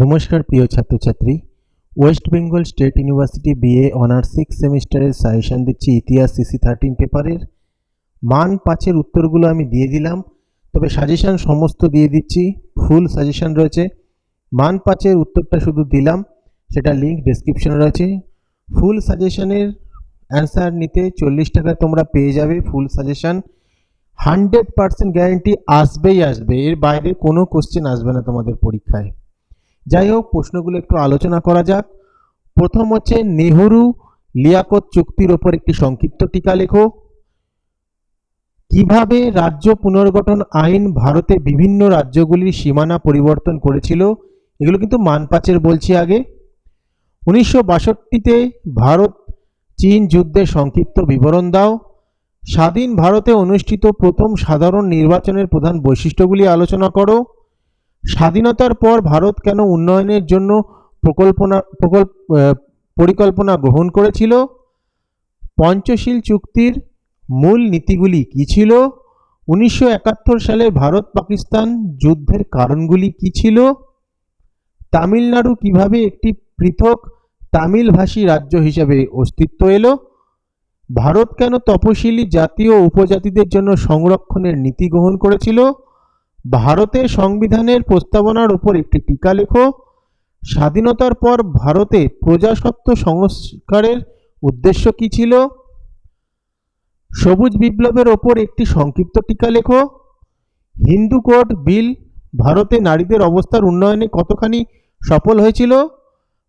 নমস্কার, প্রিয় ছাত্রছাত্রী। West Bengal State University BA honours six সেমিস্টারের সাজেশন দিচ্ছি ইতিহাস সিসি থার্টিন পেপারের। মান পাঁচের উত্তরগুলো আমি দিয়ে দিলাম, তবে সাজেশন সমস্ত দিয়ে দিচ্ছি, ফুল সাজেশন রয়েছে। মান পাঁচের উত্তরটা শুধু দিলাম, সেটা লিঙ্ক ডেসক্রিপশনে রয়েছে। ফুল সাজেশনের অ্যান্সার নিতে চল্লিশ টাকা তোমরা পেয়ে যাবে full suggestion. Hundred percent guarantee আসবেই আসবে, এর বাইরে কোনো কোশ্চেন আসবে না তোমাদের পরীক্ষায়। যাই হোক প্রশ্নগুলো একটু আলোচনা করা যাক। প্রথম হচ্ছে, নেহরু লিয়াকত চুক্তির ওপর একটি সংক্ষিপ্ত টিকা লেখো। কীভাবে রাজ্য পুনর্গঠন আইন ভারতে বিভিন্ন রাজ্যগুলির সীমানা পরিবর্তন করেছিল? এগুলো কিন্তু মানপাচের বলছি আগে। উনিশশো বাষট্টিতে ভারত চীন যুদ্ধের সংক্ষিপ্ত বিবরণ দাও। স্বাধীন ভারতে অনুষ্ঠিত প্রথম সাধারণ নির্বাচনের প্রধান বৈশিষ্ট্যগুলি আলোচনা করো। স্বাধীনতার পর ভারত কেন উন্নয়নের জন্য প্রকল্পনা, প্রকল্প পরিকল্পনা গ্রহণ করেছিল? পঞ্চশীল চুক্তির মূল নীতিগুলি কী ছিল? উনিশশো একাত্তর সালে ভারত পাকিস্তান যুদ্ধের কারণগুলি কী ছিল? তামিলনাড়ু কীভাবে একটি পৃথক তামিলভাষী রাজ্য হিসেবে অস্তিত্ব এলো? ভারত কেন তপশিলি জাতীয় উপজাতিদের জন্য সংরক্ষণের নীতি গ্রহণ করেছিল? ভারতের সংবিধানের প্রস্তাবনার উপর একটি টিকা লেখো। স্বাধীনতার পর ভারতে প্রজাসত্ব সংস্কারের উদ্দেশ্য কী ছিল? সবুজ বিপ্লবের ওপর একটি সংক্ষিপ্ত টিকা লেখো। হিন্দু কোড বিল, ভারতে নারীদের অবস্থার উন্নয়নে কতখানি সফল হয়েছিল?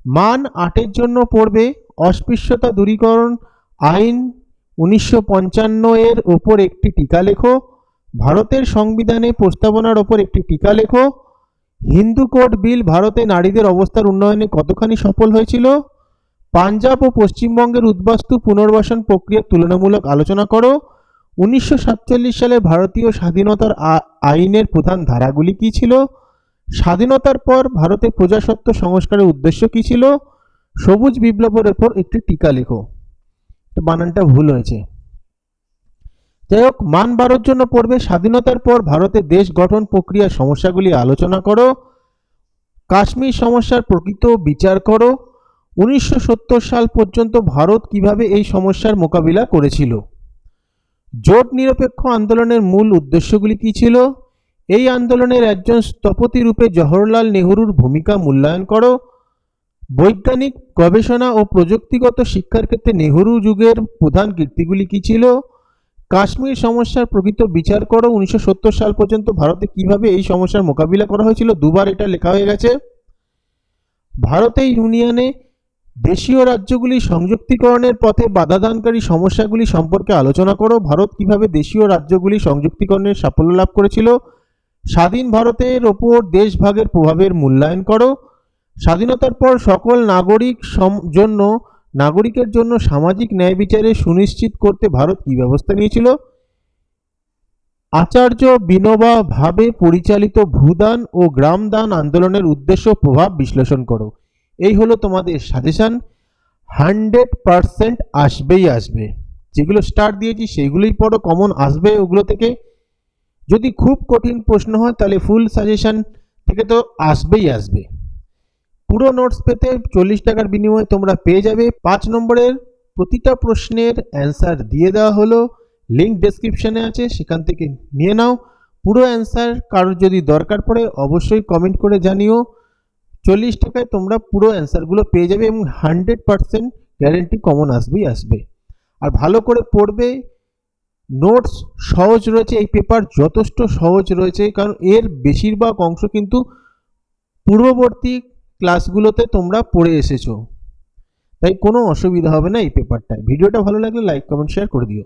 মান আটের জন্য পড়বে, অস্পৃশ্যতা দূরীকরণ আইন উনিশশো পঞ্চান্ন এর ওপর একটি টিকা লেখো। ভারতের সংবিধানে প্রস্তাবনার ওপর একটি টিকা লেখো। হিন্দু কোড বিল ভারতে নারীদের অবস্থার উন্নয়নে কতখানি সফল হয়েছিল? পাঞ্জাব ও পশ্চিমবঙ্গের উদ্বাস্তু পুনর্বাসন প্রক্রিয়ার তুলনামূলক আলোচনা করো। উনিশশো সাতচল্লিশ সালে ভারতীয় স্বাধীনতার আইনের প্রধান ধারাগুলি কী ছিল? স্বাধীনতার পর ভারতে প্রজাসত্ব সংস্কারের উদ্দেশ্য কী ছিল? সবুজ বিপ্লবের ওপর একটি টিকা লেখো। বানানটা ভুল হয়েছে। যাই হোক, মান বাড়ার জন্য পড়বে স্বাধীনতার পর ভারতের দেশ গঠন প্রক্রিয়ার সমস্যাগুলি আলোচনা করো। কাশ্মীর সমস্যার প্রকৃত বিচার করো। উনিশশো সত্তর সাল পর্যন্ত ভারত কীভাবে এই সমস্যার মোকাবিলা করেছিল? জোট নিরপেক্ষ আন্দোলনের মূল উদ্দেশ্যগুলি কী ছিল? এই আন্দোলনের একজন স্থপতি রূপে জওহরলাল নেহরুর ভূমিকা মূল্যায়ন করো। বৈজ্ঞানিক গবেষণা ও প্রযুক্তিগত শিক্ষার ক্ষেত্রে নেহরু যুগের প্রধান কীর্তিগুলি কী ছিল? কাশ্মীর সমস্যার প্রকৃত বিচার করো। উনিশশো সত্তর সাল পর্যন্ত ভারতে কীভাবে এই সমস্যার মোকাবিলা করা হয়েছিল? দুবার এটা লেখা হয়ে গেছে। ভারতে ইউনিয়নে দেশীয় রাজ্যগুলি সংযুক্তিকরণের পথে বাধাদানকারী সমস্যাগুলি সম্পর্কে আলোচনা করো। ভারত কীভাবে দেশীয় রাজ্যগুলি সংযুক্তিকরণের সাফল্য লাভ করেছিল? স্বাধীন ভারতের ওপর দেশভাগের প্রভাবের মূল্যায়ন করো। স্বাধীনতার পর সকল নাগরিক জন্য নাগরিকের জন্য সামাজিক ন্যায় বিচারে সুনিশ্চিত করতে ভারত কী ব্যবস্থা নিয়েছিল? আচার্য বিনোবা ভাবে পরিচালিত ভূদান ও গ্রামদান আন্দোলনের উদ্দেশ্য প্রভাব বিশ্লেষণ করো। এই হলো তোমাদের সাজেশন। হান্ড্রেড পারসেন্ট আসবেই আসবে। যেগুলো স্টার্ট দিয়েছি, সেইগুলোই পড়ো, কমন আসবে ওগুলো থেকে। যদি খুব কঠিন প্রশ্ন হয়, তাহলে ফুল সাজেশন থেকে তো আসবেই আসবে। পুরো নোটস পেতে চল্লিশ টাকার বিনিময়ে তোমরা পেয়ে যাবে। পাঁচ নম্বরের প্রতিটা প্রশ্নের অ্যান্সার দিয়ে দেওয়া হলো। লিঙ্ক ডেসক্রিপশনে আছে, সেখান থেকে নিয়ে নাও। পুরো অ্যান্সার কারোর যদি দরকার পড়ে, অবশ্যই কমেন্ট করে জানিও। চল্লিশ টাকায় তোমরা পুরো অ্যান্সারগুলো পেয়ে যাবে এবং হান্ড্রেড পারসেন্ট গ্যারেন্টি কমন আসবেই আসবে। আর ভালো করে পড়বে। নোটস সহজ রয়েছে, এই পেপার যথেষ্ট সহজ রয়েছে, কারণ এর বেশিরভাগ অংশ কিন্তু পূর্ববর্তী ক্লাসগুলোতে তোমরা পড়ে এসেছ। তাই কোনো অসুবিধা হবে না এই পেপারটায় ভিডিওটা ভালো লাগলে লাইক কমেন্ট শেয়ার করে দিও।